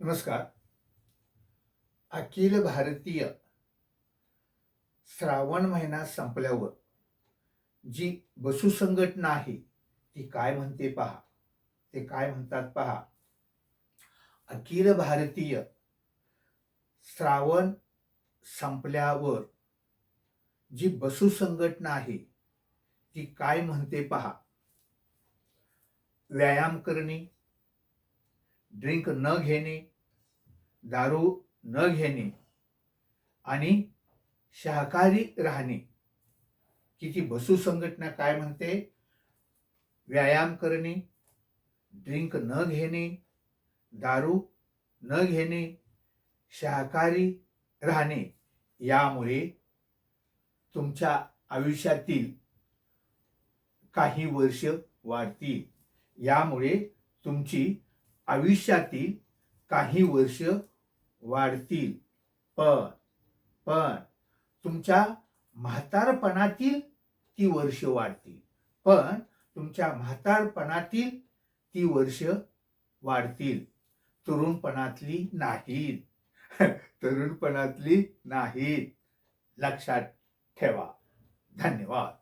नमस्कार. अखिल भारतीय श्रावण महिना संपल्यावर जी बसू संघटना आहे ती काय म्हणते पहा. ते काय म्हणतात पहा. अखिल भारतीय श्रावण संपल्यावर जी बसू संघटना आहे ती काय म्हणते पहा. व्यायाम करणे ड्रिंक न घेणे दारू न घेणे आणि शाकाहारी राहणे. की ती बसू संघटना काय म्हणते? व्यायाम करणे ड्रिंक न घेणे दारू न घेणे शाकाहारी राहणे यामुळे तुमच्या आयुष्यातील काही वर्ष वाढतील. यामुळे तुमची आयुष्यातील काही वर्ष वाढतील. पण पण तुमच्या म्हातारपणातील ती वर्ष वाढतील. पण तुमच्या म्हातारपणातील ती वर्ष वाढतील. तरुणपणातली नाहीत. तरुणपणातली नाहीत. लक्षात ठेवा. धन्यवाद.